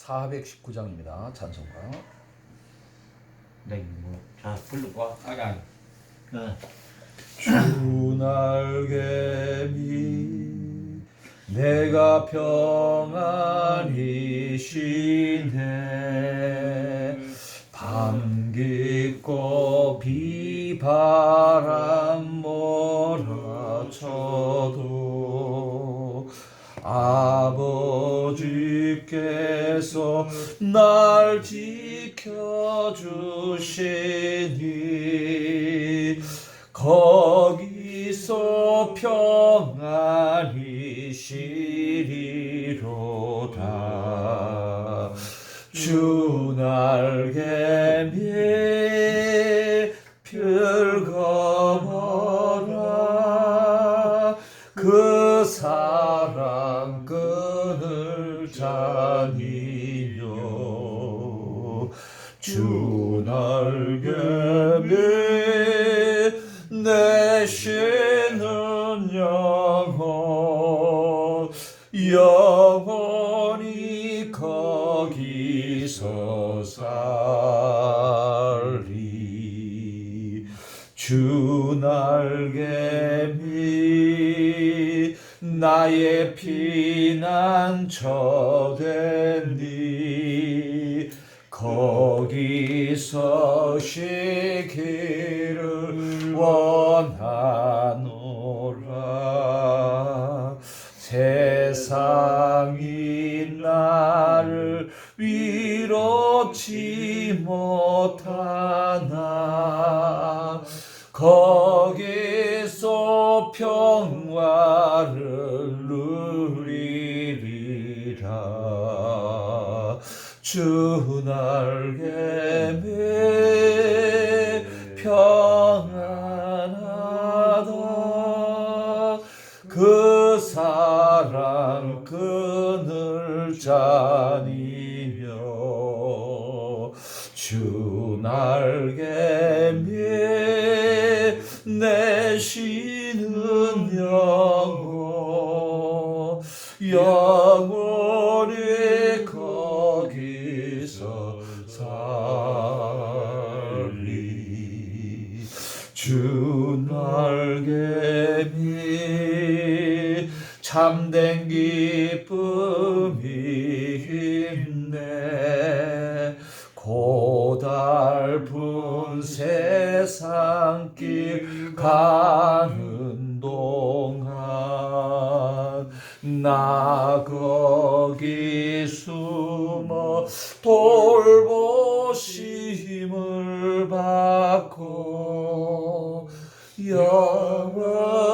419장입니다. 찬송가. 네, 뭐, 자. 아니 아니 어. 주 날개미 내가 평안히 쉬네 밤 깊고 비바람 몰아쳐도 아버지 께서 날 지켜주시니 거기서 평안히 쉬리로다. 주 날개미 펼거워라. 그 사랑 잔이요 주 날개미 내쉬는 영혼 영원히 거기서 살리. 주 날개미 나의 피난처 되니 거기서 쉬기를 원하노라. 세상이 나를 위롭지 못하나 거기서 평화 를 누리리라. 주 날개미 평안하다. 그 사랑 끈을 잔이며 주 날개미 내쉬 참된 기쁨이 있네. 고달픈 세상길 가는 동안 나 거기 숨어 돌보심을 받고 영원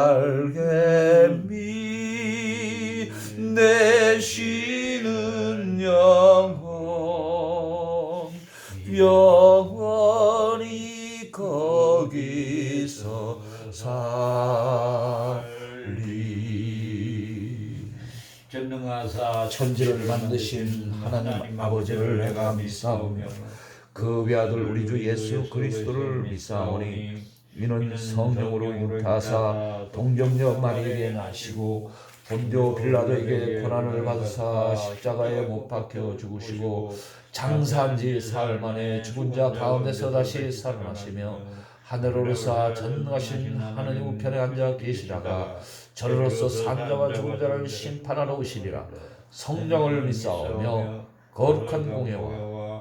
주 날개미 내쉬는 영혼 영원히 거기서 살리. 전능하사 천지를 만드신 하나님 아버지를 내가 믿사오며 그 외아들 우리 주 예수 그리스도를 믿사오니 이는 성령으로 잉타사 동정녀 마리에게 나시고 본dio 빌라도에게 고난을 받으사 십자가에 못 박혀 죽으시고 장사한 지 사흘 만에 죽은 자 가운데서 다시 살아나시며 하늘로서 전능하신 하느님 우편에 앉아 계시다가 저로서 산자와 죽은 자를 심판하러 오시리라. 성령을 믿사오며 거룩한 공예와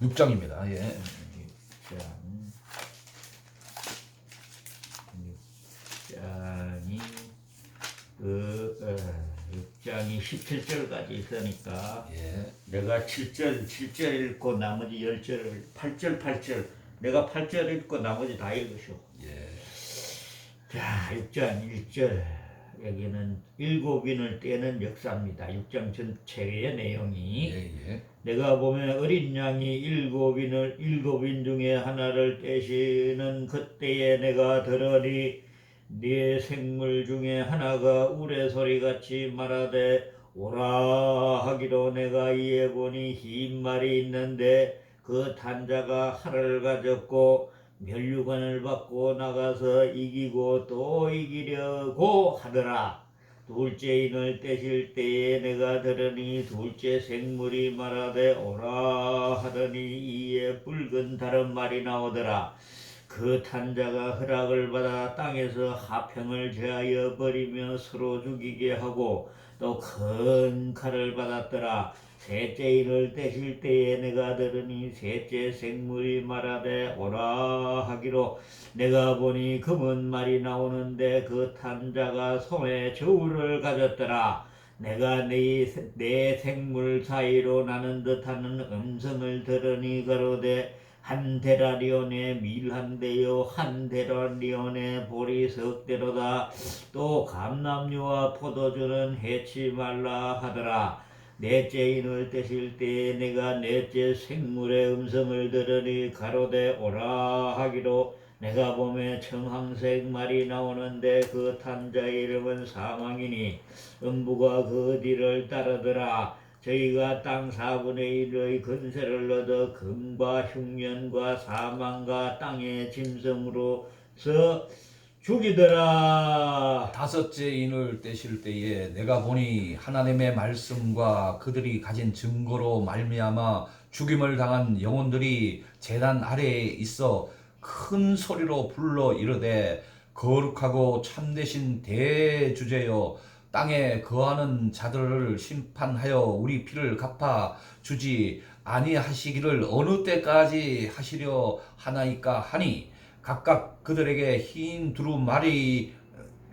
6장입니다. 예. 6장이 그 어, 6장이 17절까지 있으니까 예. 내가 7절 7절 읽고 나머지 10절을 8절 8절 내가 8절 읽고 나머지 다 읽으시오. 예. 자, 6장 1절 여기는 일곱인을 떼는 역사입니다. 6장 전체의 내용이 예. 예. 내가 보면 어린 양이 일곱인을 일곱인 중에 하나를 떼시는 그때에 내가 들으니 네 생물 중에 하나가 우레소리 같이 말하되 오라 하기로 내가 이에 보니 흰 말이 있는데 그 탄자가 활을 가졌고 멸류관을 받고 나가서 이기고 또 이기려고 하더라. 둘째 인을 떼실 때에 내가 들으니 둘째 생물이 말하되 오라 하더니 이에 붉은 다른 말이 나오더라. 그 탄자가 허락을 받아 땅에서 하평을 제하여 버리며 서로 죽이게 하고 또 큰 칼을 받았더라. 셋째 인을 떼실 때에 내가 들으니 셋째 생물이 말하되 오라 하기로 내가 보니 검은 말이 나오는데 그 탄자가 손에 저울을 가졌더라. 내가 내, 내 생물 사이로 나는 듯하는 음성을 들으니 가로되 한 데라리온에 밀한대요 한 데라리온에 보리 석대로다 또 감남류와 포도주는 해치 말라 하더라 넷째 인을 떼실 때에 내가 넷째 생물의 음성을 들으니 가로되 오라 하기로 내가 보매 청황색 말이 나오는데 그 탄자의 이름은 사망이니 음부가 그 뒤를 따르더라. 저희가 땅 4분의 1의 근세를 얻어 금과 흉년과 사망과 땅의 짐승으로서 죽이더라. 다섯째 인을 떼실 때에 내가 보니 하나님의 말씀과 그들이 가진 증거로 말미암아 죽임을 당한 영혼들이 재단 아래에 있어 큰 소리로 불러 이르되 거룩하고 참되신 대주제여 땅에 거하는 자들을 심판하여 우리 피를 갚아 주지 아니하시기를 어느 때까지 하시려 하나이까 하니 각각 그들에게 흰 두루 마리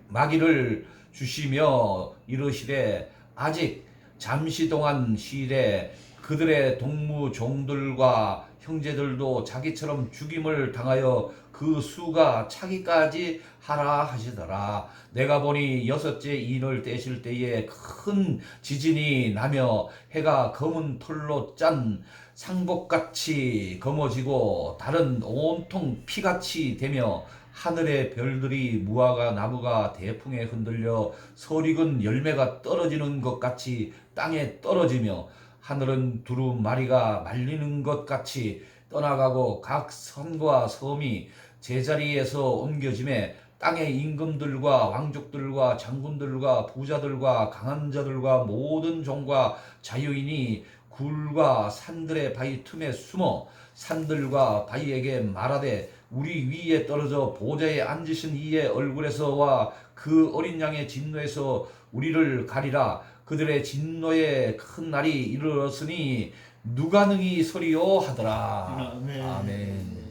마기를 주시며 이르시되 아직 잠시 동안 시일에 그들의 동무 종들과 형제들도 자기처럼 죽임을 당하여 그 수가 차기까지 하라 하시더라. 내가 보니 여섯째 인을 떼실 때에 큰 지진이 나며 해가 검은 털로 짠 상복같이 검어지고 달은 온통 피같이 되며 하늘의 별들이 무화과 나무가 대풍에 흔들려 설익은 열매가 떨어지는 것 같이 땅에 떨어지며 하늘은 두루 마리가 말리는 것 같이 떠나가고 각 선과 섬이 제자리에서 옮겨짐에 땅의 임금들과 왕족들과 장군들과 부자들과 강한 자들과 모든 종과 자유인이 굴과 산들의 바위 틈에 숨어 산들과 바위에게 말하되 우리 위에 떨어져 보좌에 앉으신 이의 얼굴에서와 그 어린 양의 진노에서 우리를 가리라 그들의 진노의 큰 날이 이르렀으니 누가 능히 서리요 하더라 아멘. 아멘.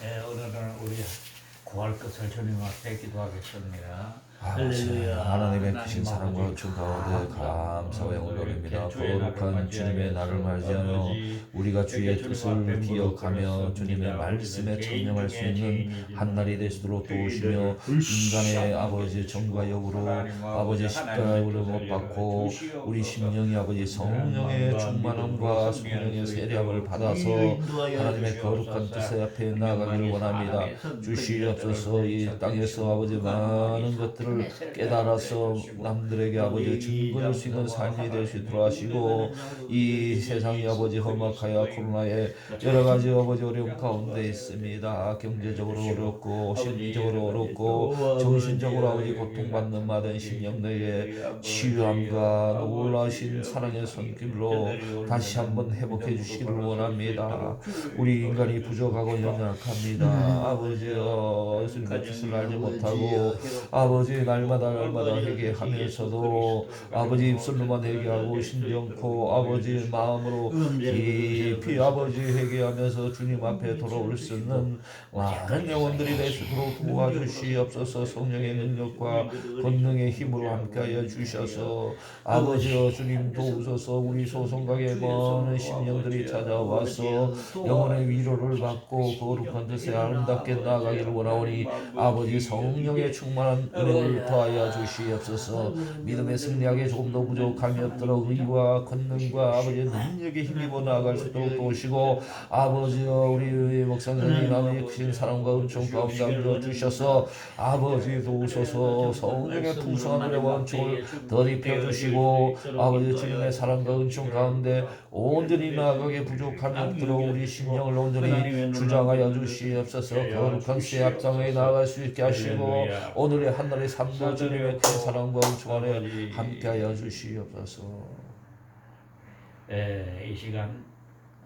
네, 오늘은 우리 구할 것을 주님 앞에 기도하겠습니다. 할렐루야. 하나님의 크신 사랑과 주 가운데 감사와 영을 올립니다. 거룩한 주님의 날을 맞이하며 우리가 주의 뜻을 기억하며 주님의 말씀에 청명할 수 있는 한 날이 되시도록 도우시며 인간의 아버지 정과 역으로 아버지 십자가로 못 받고 우리 심령이 아버지 성령의 충만함과 성령의 세례함을 받아서 하나님의 거룩한 뜻의 앞에 나아가기를 원합니다. 주시옵소서 이 땅에서 아버지 많은 것들 을 깨달아서 남들에게 아버지 증거할 수 있는 삶이 될수 있도록 하시고 이 세상이 아버지 험악하여 코로나에 여러 가지 아버지 어려움 가운데 있습니다. 경제적으로 어렵고 심리적으로 어렵고 정신적으로 아버지 고통받는 많은 심령들에게 치유함과 놀라신 사랑의 손길로 다시 한번 회복해 주시기를 원합니다. 우리 인간이 부족하고 연약합니다. 아버지여 예수님의 뜻을 알지 못하고 아버지 아버지 날마다 날마다 회개하면서도 아버지 입술로만 회개하고 심정코 아버지 마음으로 깊이 아버지 회개하면서 주님 앞에 돌아올 수 있는 많은 영혼들이 있도록 도와주시옵소서. 성령의 능력과 권능의 힘으로 함께하여 주셔서. 아버지여 주님 도우소서. 우리 소송각에 많은 심령들이 찾아와서 영혼의 위로를 받고 거룩한 뜻에 아름답게 나아가기를 원하오니 아버지 성령의 충만한 은혜 를 더하여 주시옵소서. 믿음의 승리하게 조금 더 부족함이 없도록 의와 권능과 아버지의 능력의 힘입어 나아갈 수 있도록 도우시고 아버지여 우리 목사님 아버지 크신 사랑과 은총 가운데 함겨 주셔서 아버지 도우소서 성령의 풍성한 은혜와 은총을 더 입혀 주시고 아버지 주님의 사랑과 은총 가운데 온전히 나아가게 부족함이 없도록 우리 심령을 온전히 주장하여 주시옵소서. 거룩한 새 앞장에 나아갈 수 있게 하시고 오늘의 한날의 삶도 주님의 큰 사랑과 은총 안에 함께하여 주시옵소서 에, 이 시간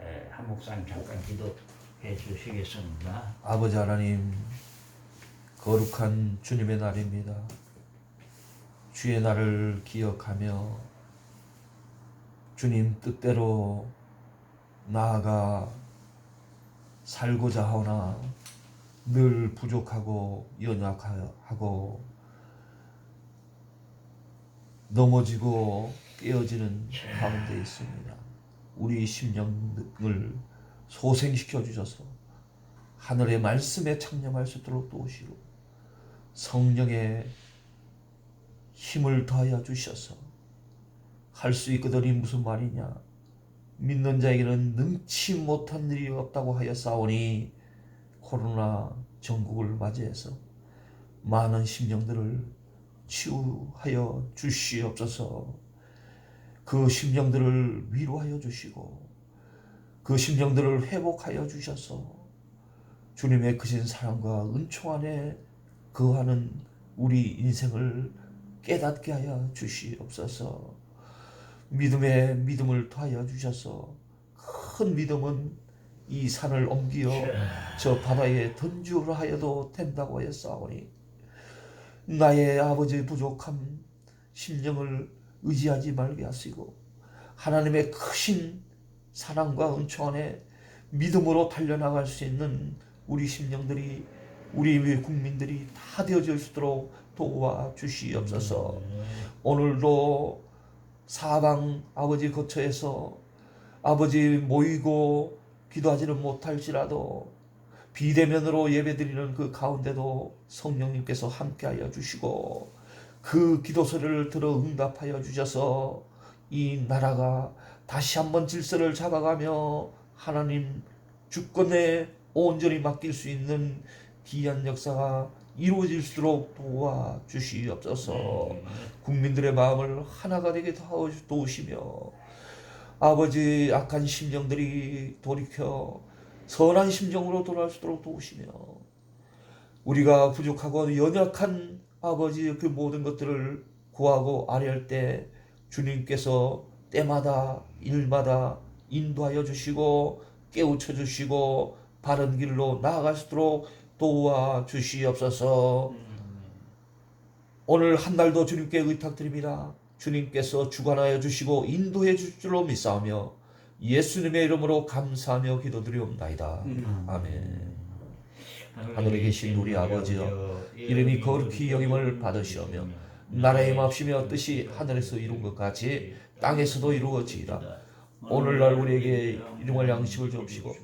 에, 한 목사님 잠깐 기도해 주시겠습니다. 아버지 하나님 거룩한 주님의 날입니다. 주의 날을 기억하며 주님 뜻대로 나아가 살고자 하오나 늘 부족하고 연약하고 넘어지고 깨어지는 가운데 있습니다. 우리 심령을 소생시켜 주셔서 하늘의 말씀에 창념할 수 있도록 도우시고 성령의 힘을 더하여 주셔서 할 수 있거든이 무슨 말이냐 믿는 자에게는 능치 못한 일이 없다고 하여 싸우니 코로나 전국을 맞이해서 많은 심령들을 치유하여 주시옵소서 그 심령들을 위로하여 주시고 그 심령들을 회복하여 주셔서 주님의 크신 사랑과 은총 안에 거하는 우리 인생을 깨닫게 하여 주시옵소서. 믿음에 믿음을 더하여 주셔서 큰 믿음은 이 산을 옮겨 저 바다에 던지우려 하여도 된다고 하였사오니 나의 아버지의 부족함 심령을 의지하지 말게 하시고 하나님의 크신 사랑과 은총 안에 믿음으로 달려나갈 수 있는 우리 심령들이 우리 국민들이 다 되어질 수 있도록 도와 주시옵소서. 오늘도 사방 아버지 거처에서 아버지 모이고 기도하지는 못할지라도 비대면으로 예배드리는 그 가운데도 성령님께서 함께하여 주시고 그 기도소리를 들어 응답하여 주셔서 이 나라가 다시 한번 질서를 잡아가며 하나님 주권에 온전히 맡길 수 있는 귀한 역사가 이루어질수록 도와 주시옵소서. 국민들의 마음을 하나가 되게 도우시며 아버지 악한 심령들이 돌이켜 선한 심정으로 돌아올 수 있도록 도우시며 우리가 부족하고 연약한 아버지 그 모든 것들을 구하고 아뢰할 때 주님께서 때마다 일마다 인도하여 주시고 깨우쳐 주시고 바른 길로 나아갈 수 있도록 도와 주시옵소서. 오늘 한 날도 주님께 의탁드립니다. 주님께서 주관하여 주시고 인도해 줄 줄로 믿사오며 예수님의 이름으로 감사하며 기도드리옵나이다. 아멘. 하늘에 계신 우리 아버지여, 이름이 거룩히 여김을 받으시오며 나라의 맙시며 뜻이 하늘에서 이룬 것 같이 땅에서도 이루어지이다. 오늘날 우리에게 일용할 양식을 주옵시고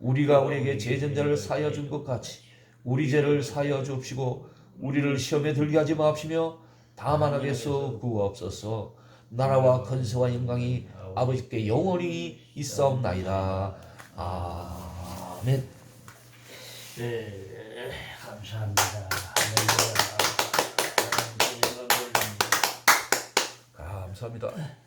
우리가 우리에게 제전자를 사여 준 것 같이 우리 죄를 사여 주옵시고 우리를 시험에 들게 하지 마옵시며 다만 악에서 구하옵소서 나라와 건세와 영광이 아버지께 영원히 있사옵나이다. 아멘. 네, 감사합니다. 감사합니다